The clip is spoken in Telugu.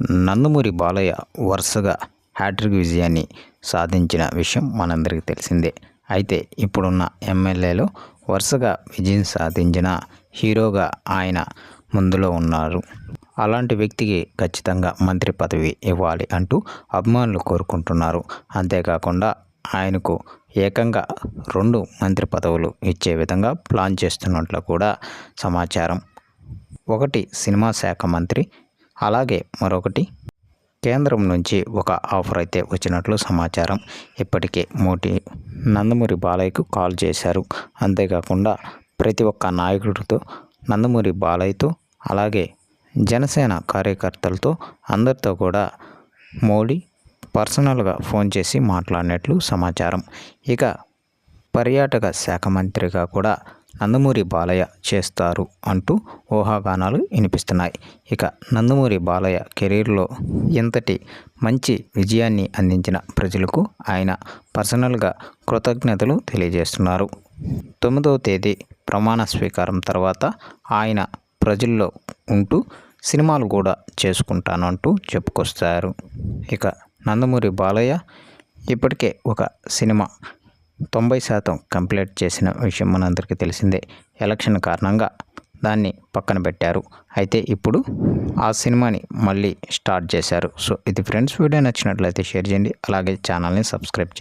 నందమూరి బాలయ్య వరుసగా హ్యాట్రిక్ విజయాన్ని సాధించిన విషయం మనందరికీ తెలిసిందే. అయితే ఇప్పుడున్న ఎమ్మెల్యేలో వరుసగా విజయం సాధించిన హీరోగా ఆయన ముందులో ఉన్నారు. అలాంటి వ్యక్తికి ఖచ్చితంగా మంత్రి పదవి ఇవ్వాలి అంటూ అభిమానులు కోరుకుంటున్నారు. అంతేకాకుండా ఆయనకు ఏకంగా రెండు మంత్రి పదవులు ఇచ్చే విధంగా ప్లాన్ చేస్తున్నట్లు కూడా సమాచారం. ఒకటి సినిమా శాఖ మంత్రి అలాగే మరొకటి కేంద్రం నుంచి ఒక ఆఫర్ అయితే వచ్చినట్లు సమాచారం. ఇప్పటికే మోటి నందమూరి బాలయ్యకు కాల్ చేశారు. అంతేకాకుండా ప్రతి ఒక్క నాయకుడితో నందమూరి బాలయ్యతో అలాగే జనసేన కార్యకర్తలతో అందరితో కూడా మోడీ పర్సనల్గా ఫోన్ చేసి మాట్లాడినట్లు సమాచారం. ఇక పర్యాటక శాఖ మంత్రిగా కూడా నందమూరి బాలయ్య చేస్తారు అంటూ ఊహాగానాలు వినిపిస్తున్నాయి. ఇక నందమూరి బాలయ్య కెరీర్లో ఇంతటి మంచి విజయాన్ని అందించిన ప్రజలకు ఆయన పర్సనల్గా కృతజ్ఞతలు తెలియజేస్తున్నారు. తొమ్మిదవ తేదీ ప్రమాణ స్వీకారం తర్వాత ఆయన ప్రజల్లో ఉంటూ సినిమాలు కూడా చేసుకుంటాను అంటూ చెప్పుకొస్తారు. ఇక నందమూరి బాలయ్య ఇప్పటికే ఒక సినిమా తొంభై శాతం కంప్లీట్ చేసిన విషయం మనందరికీ తెలిసిందే. ఎలక్షన్ కారణంగా దాన్ని పక్కన పెట్టారు. అయితే ఇప్పుడు ఆ సినిమాని మళ్ళీ స్టార్ట్ చేశారు. సో ఇది ఫ్రెండ్స్ వీడియో నచ్చినట్లయితే షేర్ చేయండి. అలాగే ఛానల్ని సబ్స్క్రైబ్ చేయండి.